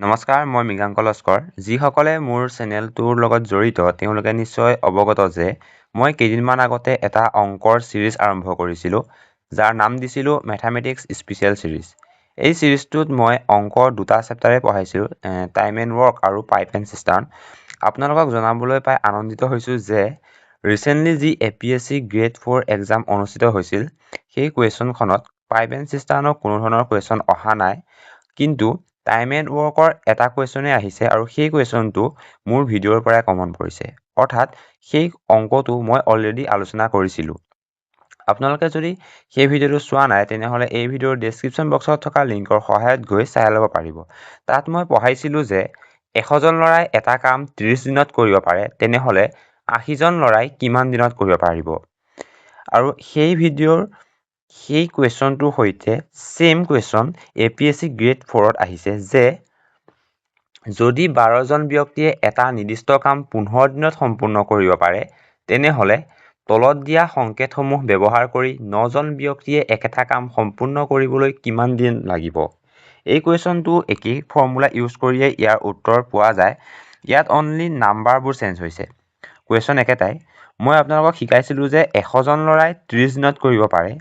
নমস্কাৰ মই মৃগাংক লস্কৰ। যিসকলে মোৰ চেনেলটোৰ লগত জড়িত তেওঁলোকে নিশ্চয় অৱগত যে মই কেইদিনমান আগতে এটা অংকৰ ছিৰিজ আৰম্ভ কৰিছিলোঁ যাৰ নাম দিছিলোঁ মেথামেটিক্স স্পেচিয়েল ছিৰিজ। এই ছিৰিজটোত মই অংকৰ দুটা চেপ্টাৰে পঢ়াইছিলোঁ টাইম এণ্ড ৱৰ্ক আৰু পাইপ এণ্ড চিষ্টাৰ্ণ আপোনালোকক জনাবলৈ পাই আনন্দিত হৈছোঁ যে ৰিচেণ্টলি যি A P S C grade four exam অনুষ্ঠিত হৈছিল সেই কুৱেশ্যনখনত পাইপ এণ্ড চিষ্টাৰ্ণৰ কোনো ধৰণৰ কুৱেশ্যন অহা নাই কিন্তু টাইম এণ্ড ৱৰ্কৰ এটা কুৱেশ্যনেই আহিছে আৰু সেই কুৱেশ্যনটো মোৰ ভিডিঅ'ৰ পৰাই কমন পৰিছে অৰ্থাৎ সেই অংকটো মই অলৰেডি আলোচনা কৰিছিলোঁ। আপোনালোকে যদি সেই ভিডিঅ'টো চোৱা নাই তেনেহ'লে এই ভিডিঅ'ৰ ডেছক্ৰিপশ্যন বক্সত থকা লিংকৰ সহায়ত গৈ চাই ল'ব পাৰিব। তাত মই পঢ়াইছিলোঁ যে এশজন ল'ৰাই এটা কাম ত্ৰিছ দিনত কৰিব পাৰে তেনেহ'লে আশীজন ল'ৰাই কিমান দিনত কৰিব পাৰিব। আৰু সেই ভিডিঅ'ৰ সেই কুৱেশ্যনটোৰ সৈতে same question A P S C grade ফ'ৰত আহিছে যে যদি বাৰজন ব্যক্তিয়ে এটা নিৰ্দিষ্ট কাম পোন্ধৰ দিনত সম্পূৰ্ণ কৰিব পাৰে তেনেহ'লে তলত দিয়া সংকেতসমূহ ব্যৱহাৰ কৰি নজন ব্যক্তিয়ে একেটা কাম সম্পূৰ্ণ কৰিবলৈ কিমান দিন লাগিব? এই কুৱেশ্যনটো একেই ফৰ্মুলা ইউজ কৰিয়েই ইয়াৰ উত্তৰ পোৱা যায়। ইয়াত অনলি নাম্বাৰবোৰ চেঞ্জ হৈছে। কুৱেশ্যন একেটাই। মই আপোনালোকক শিকাইছিলোঁ যে এশজন ল'ৰাই ত্ৰিছ দিনত কৰিব পাৰে।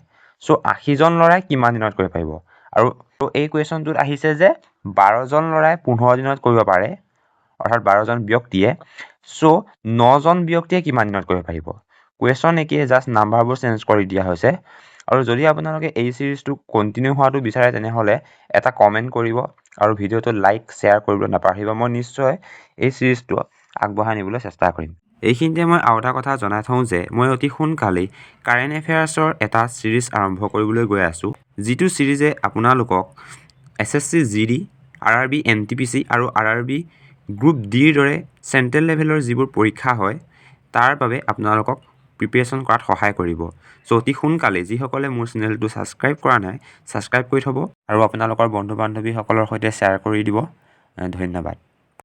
চ' আশীজন ল'ৰাই কিমান দিনত কৰিব পাৰিব? আৰু এই কুৱেশ্যনটোত আহিছে যে বাৰজন ল'ৰাই পোন্ধৰ দিনত কৰিব পাৰে অৰ্থাৎ বাৰজন ব্যক্তিয়ে। চ' নজন ব্যক্তিয়ে কিমান দিনত কৰিব পাৰিব? কুৱেশ্যন একেই জাষ্ট নাম্বাৰবোৰ চেঞ্জ কৰি দিয়া হৈছে। আৰু যদি আপোনালোকে এই ছিৰিজটো কণ্টিনিউ হোৱাটো বিচাৰে তেনেহ'লে এটা কমেণ্ট কৰিব আৰু ভিডিঅ'টো লাইক শ্বেয়াৰ কৰিবলৈ নাপাহৰিব। মই নিশ্চয় এই ছিৰিজটো আগবঢ়াই নিবলৈ চেষ্টা কৰিম। এইখিনিতে মই আৰু এটা কথা জনাই থওঁ যে মই অতি সোনকালেই কাৰেণ্ট এফেয়াৰ্ছৰ এটা ছিৰিজ আৰম্ভ কৰিবলৈ গৈ আছোঁ। যিটো ছিৰিজে আপোনালোকক S S C G D R R B N T P C আৰু আৰ আৰ বি গ্ৰুপ ডিৰ দৰে চেণ্ট্ৰেল লেভেলৰ যিবোৰ পৰীক্ষা হয় তাৰ বাবে আপোনালোকক প্ৰিপেৰেশ্যন কৰাত সহায় কৰিব। চ' অতি সোনকালে যিসকলে মোৰ চেনেলটো ছাবস্ক্ৰাইব কৰা নাই ছাবস্ক্ৰাইব কৰি থ'ব আৰু আপোনালোকৰ বন্ধু বান্ধৱীসকলৰ সৈতে শ্বেয়াৰ কৰি দিব। ধন্যবাদ।